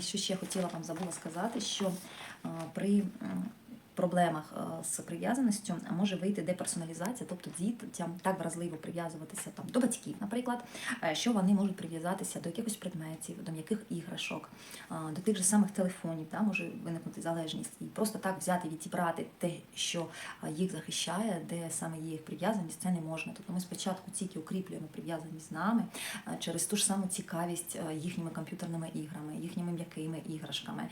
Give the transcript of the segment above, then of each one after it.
Що ще хотіла вам забула сказати, що е, при м, проблемах е, з прив'язаністю може вийти деперсоналізація, тобто дітям так вразливо прив'язуватися там до батьків, наприклад, е, що вони можуть прив'язатися до якихось предметів, до м'яких іграшок, е, до тих же самих телефонів, та може виникнути залежність, і просто так взяти відібрати те, що їх захищає, де саме є їх прив'язаність, це не можна. Тобто ми спочатку тільки укріплюємо прив'язаність з нами через ту ж саму цікавість їхніми комп'ютерними іграми, їхніми м'якими іграшками.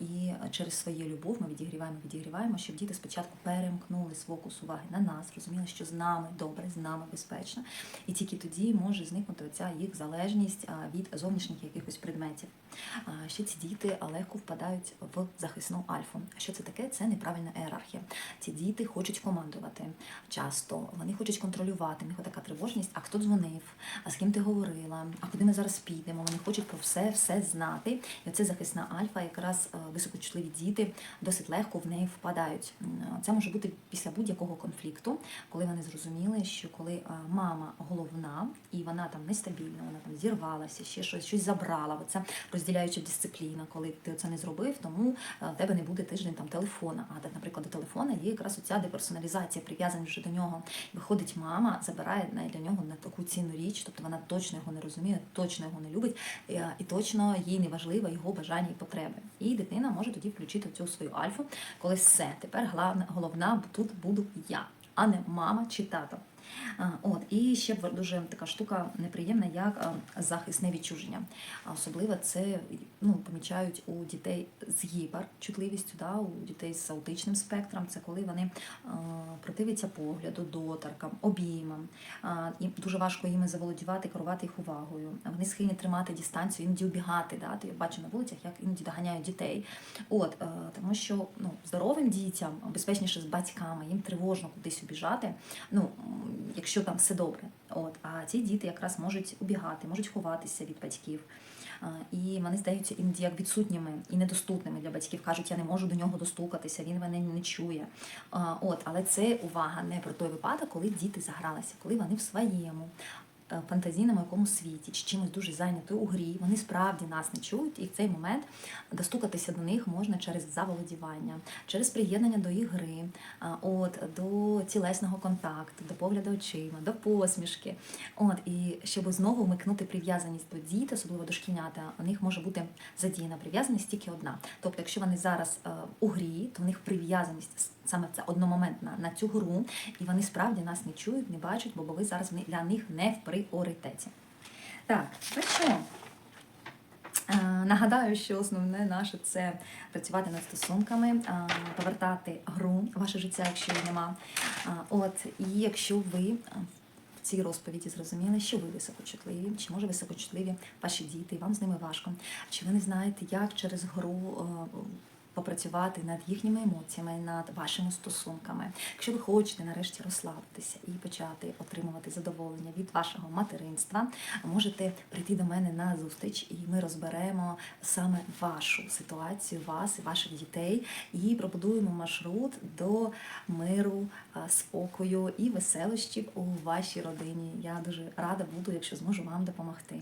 І через свою любов ми відігріваємо, відігріваємо, щоб діти спочатку перемкнули фокус уваги на нас, розуміли, що з нами добре, з нами безпечно. І тільки тоді може зникнути оця їх залежність від зовнішніх якихось предметів. Ще ці діти легко впадають в захисну альфу. А що це таке? Це неправильна ієрархія. Ці діти хочуть командувати часто, вони хочуть контролювати. В них така тривожність, а хто дзвонив, а з ким ти говорила, а куди ми зараз підемо. Вони хочуть про все, все знати. І оце захисна альфа, якраз е, високочутливі діти досить легко в неї впадають. М, Це може бути після будь-якого конфлікту, коли вони зрозуміли, що коли е, мама головна і вона там нестабільна, вона там зірвалася, ще щось, щось забрала. Оця розділяюча дисципліна, коли ти це не зробив, тому е, в тебе не буде тиждень там телефона. А наприклад, до телефона є якраз оця деперсоналізація, прив'язаність вже до нього. Виходить, мама забирає для нього на таку цінну річ, тобто вона точно його не розуміє, точно його не любить, е, і точно їй не важливо його бажання і потреби. І дитина може тоді включити цю свою альфу, коли все, тепер головна тут буду я, а не мама чи тато. От і ще дуже така штука неприємна, як захисне відчуження. Особливо це ну, помічають у дітей з гіперчутливістю, да, у дітей з аутичним спектром. Це коли вони противляться погляду, доторкам, обіймам. Їм дуже важко їми заволодівати, керувати їх увагою. Вони схильні тримати дистанцію, іноді убігати. Да? То я бачу на вулицях, як іноді доганяють дітей. От, е, тому що ну, здоровим дітям безпечніше з батьками, їм тривожно кудись убіжати. Ну, якщо там все добре. От, а ці діти якраз можуть убігати, можуть ховатися від батьків. І вони здаються іноді як відсутніми і недоступними для батьків. кажуть, я не можу до нього достукатися, він мене не чує. От, але це увага не про той випадок, коли діти загралися, коли вони в своєму. Е, Фантазійному якомусь світі чи чимось дуже зайняті у грі, вони справді нас не чують, і в цей момент достукатися до них можна через заволодівання, через приєднання до їх гри, от до тілесного контакту, до погляду очима, до посмішки. От і щоб знову вмикнути прив'язаність до діти, особливо до шкільнята, у них може бути задіяна прив'язаність тільки одна. Тобто, якщо вони зараз е, у грі, то в них прив'язаність саме це одномоментна на цю гру, і вони справді нас не чують, не бачать, бо ви зараз для них не в пріоритеті. Так, так що? Е, Нагадаю, що основне наше це працювати над стосунками, е, повертати гру в ваше життя, якщо її нема. Е, От і якщо ви в цій розповіді зрозуміли, що ви високочутливі, чи може високочутливі ваші діти, і вам з ними важко, чи ви не знаєте, як через гру. Попрацювати над їхніми емоціями, над вашими стосунками. Якщо ви хочете нарешті розслабитися і почати отримувати задоволення від вашого материнства, можете прийти до мене на зустріч, і ми розберемо саме вашу ситуацію, вас і ваших дітей, і пробудуємо маршрут до миру, спокою і веселощів у вашій родині. Я дуже рада буду, якщо зможу вам допомогти.